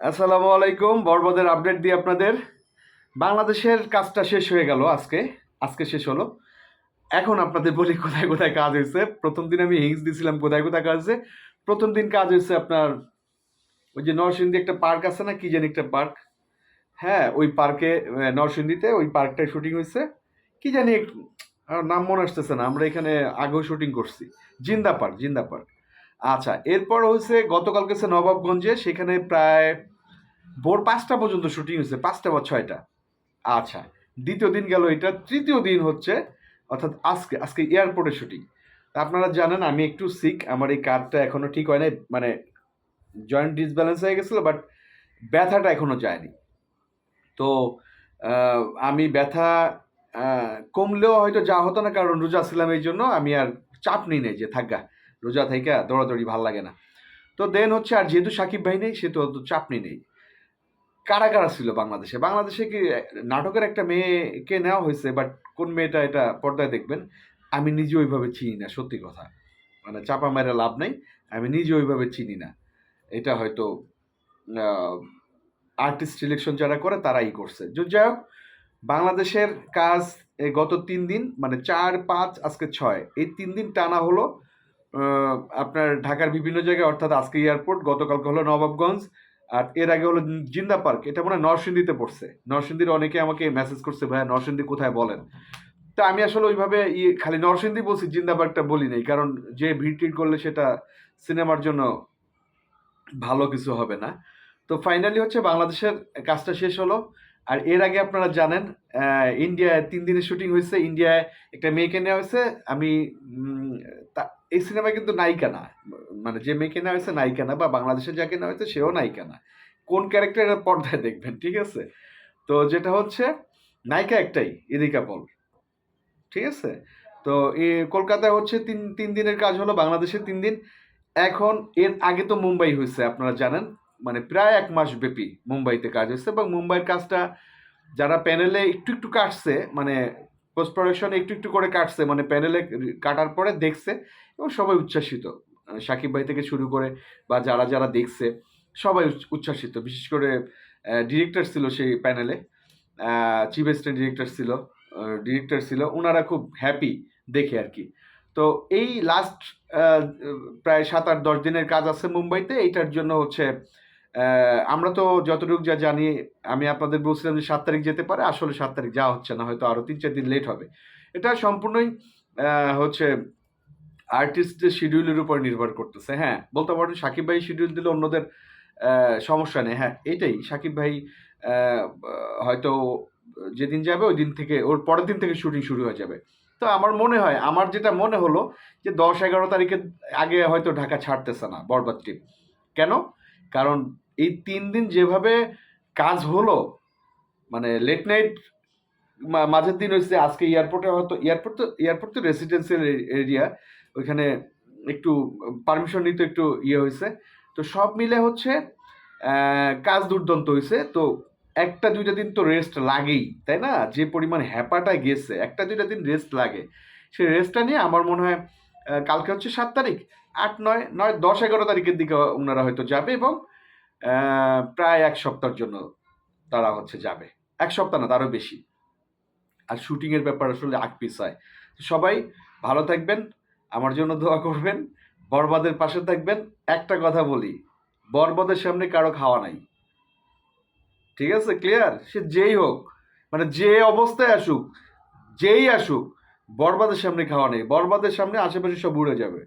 আসসালামু আলাইকুম, বরবদের আপডেট দিয়ে আপনাদের। বাংলাদেশের কাজটা শেষ হয়ে গেল আজকে। আজকে শেষ হলো। এখন আপনাদের বলি কোথায় কোথায় কাজ হয়েছে। প্রথম দিন আমি হিংস দিয়েছিলাম কোথায় কোথায় কাজ হয়েছে। প্রথম দিন কাজ হয়েছে আপনার ওই যে নরসিংদী একটা পার্ক আছে না, কি জানি একটা পার্ক। হ্যাঁ ওই পার্কে নরসিংদীতে ওই পার্কটায় শুটিং হয়েছে। কি জানি নাম মনে আসতেছে না, আমরা এখানে আগেও শুটিং করছি। জিন্দা পার্ক জিন্দা পার্ক। আচ্ছা এরপর হচ্ছে গতকাল গেছে নবাবগঞ্জে, সেখানে প্রায় ভোর পাঁচটা পর্যন্ত শুটিং হয়েছে, পাঁচটা বা ছয়টা। আচ্ছা দ্বিতীয় দিন গেল এটা, তৃতীয় দিন হচ্ছে, অর্থাৎ আজকে আজকে এয়ারপোর্টে শুটিং। আপনারা জানেন, আমি একটু সিক আমার এই কার্ডটা এখনও ঠিক হয় নাই মানে জয়েন্ট ডিসব্যালেন্স হয়ে গেছিল বাট ব্যথাটা এখনও যায়নি। তো আমি ব্যথা কমলেও হয়তো যা হতো না, কারণ রোজা ছিলাম এই জন্য, আমি আর চাপ নিই নাই যে থাকা রোজা থেকে দৌড়াদৌড়ি ভালো লাগে না। তো দেন হচ্ছে আর যেহেতু সাকিব ভাই নেই, সেহেতু অত চাপ নেই কারা কারা ছিল বাংলাদেশে? বাংলাদেশে কি নাটকের একটা মেয়েকে নেওয়া হয়েছে বাট কোন মেয়েটা এটা পর্দায় দেখবেন? আমি নিজে ওইভাবে চিনি না, সত্যি কথা। মানে চাপা মেরে লাভ নেই, আমি নিজে ওইভাবে চিনি না। এটা হয়তো আর্টিস্ট সিলেকশন যারা করে তারাই করছে। যো, যাই হোক, বাংলাদেশের কাজ গত তিন দিন মানে চার, পাঁচ, আজকে ছয়, এই তিন দিন টানা হলো আপনার ঢাকার বিভিন্ন জায়গায়, অর্থাৎ আজকে এয়ারপোর্ট গতকালকে হলো নবাবগঞ্জ, আর এর আগে হলো জিন্দা পার্ক। এটা মনে হয় নরসিংদীতে পড়ছে। নরসিংদীর অনেকে আমাকে মেসেজ করছে, ভাইয়া, নরসিংদী কোথায়? বলেন। তো আমি আসলে ওইভাবে খালি নরসিংদী বলছি, জিন্দা পার্কটা বলি নাই, কারণ যে ভিড় টিড় করলে সেটা সিনেমার জন্য ভালো কিছু হবে না। তো ফাইনালি হচ্ছে বাংলাদেশের কাজটা শেষ হলো। আর এর আগে আপনারা জানেন ইন্ডিয়ায় তিন দিনের শুটিং হয়েছে। ইন্ডিয়ায় একটা মেয়েকে নেওয়া হয়েছে। আমি এই সিনেমায় কিন্তু নায়িকা না। মানে যে মেয়েকে নেওয়া হয়েছে নায়িকা না, বা বাংলাদেশে যাকে নেওয়া হয়েছে সেও নায়িকা না। কোন ক্যারেক্টারের পর্দায় দেখবেন, ঠিক আছে? তো যেটা হচ্ছে, নায়িকা একটাই, ইদিকা পল। ঠিক আছে? তো এ কলকাতায় হচ্ছে তিন তিন দিনের কাজ হলো বাংলাদেশে তিন দিন। এখন এর আগে তো মুম্বাই হয়েছে, আপনারা জানেন। মানে প্রায় এক মাস ব্যাপী মুম্বাইতে কাজ হয়েছে এবং মুম্বাইয়ের কাজটা যারা প্যানেলে একটু একটু কাটছে মানে পোস্ট প্রোডাকশন একটু একটু করে কাটছে মানে প্যানেলে কাটার পরে দেখছে এবং সবাই উচ্ছ্বাসিত। আহ, সাকিব ভাই থেকে শুরু করে বা যারা যারা দেখছে সবাই উচ্ছ- উচ্ছ্বাসিত। বিশেষ করে ডিরেক্টর ছিল সেই প্যানেলে চিফ অ্যাসিস্ট্যান্ট ডিরেক্টর ছিল ডিরেক্টর ছিল। ওনারা খুব হ্যাপি দেখে আর কি। তো এই লাস্ট প্রায় সাত আট দশ দিনের কাজ আছে মুম্বাইতে। এইটার জন্য হচ্ছে আমরা তো যতটুকু যা জানি, আমি আপনাদের বলছিলাম যে সাত তারিখ যেতে পারে, আসলে সাত তারিখ যাওয়া হচ্ছে না, হয়তো আরও তিন চার দিন লেট হবে। এটা সম্পূর্ণই হচ্ছে আর্টিস্টের শিডিউলের উপর নির্ভর করতেছে হ্যাঁ। বলতে পারেন সাকিব ভাই শিডিউল দিলে অন্যদের সমস্যা নেই হ্যাঁ এটাই। সাকিব ভাই হয়তো যেদিন যাবে ওই দিন থেকে, ওর পরের দিন থেকে শুটিং শুরু হয়ে যাবে। তো আমার মনে হয়, আমার যেটা মনে হলো যে দশ এগারো তারিখের আগে হয়তো ঢাকা ছাড়তেছে না, বরবাদ টিম কেন? কারণ এই তিন দিন যেভাবে কাজ হলো মানে লেট নাইট মাঝের দিন হয়েছে, আজকে এয়ারপোর্টে হয়তো এয়ারপোর্ট তো এয়ারপোর্ট তো রেসিডেন্সিয়াল এরিয়া ওইখানে একটু পারমিশন নিতে একটু ইয়ে হয়েছে। তো সব মিলে হচ্ছে কাজ দুর্দান্ত হয়েছে। তো একটা দুইটা দিন তো রেস্ট লাগেই, তাই না? যে পরিমাণ হ্যাপাটা গেছে, একটা দুইটা দিন রেস্ট লাগে। সেই রেস্টটা নিয়ে আমার মনে হয় কালকে হচ্ছে সাত তারিখ। আট, নয় নয়, দশ, এগারো তারিখের দিকে ওনারা হয়তো যাবে এবং প্রায় এক সপ্তাহের জন্য তারা হচ্ছে যাবে। এক সপ্তাহ না, তারও বেশি। আর শুটিংয়ের ব্যাপার আসলে আগ হয়। সবাই ভালো থাকবেন, আমার জন্য দোয়া করবেন, বরবাদের পাশে থাকবেন। একটা কথা বলি, বরবাদের সামনে কারও খাওয়া নাই। ঠিক আছে ক্লিয়ার সে যেই হোক মানে যে অবস্থায় আসুক, যেই আসুক, বরবাদের সামনে খাওয়া নেই। বরবাদের সামনে আশেপাশে সব উড়ে যাবে।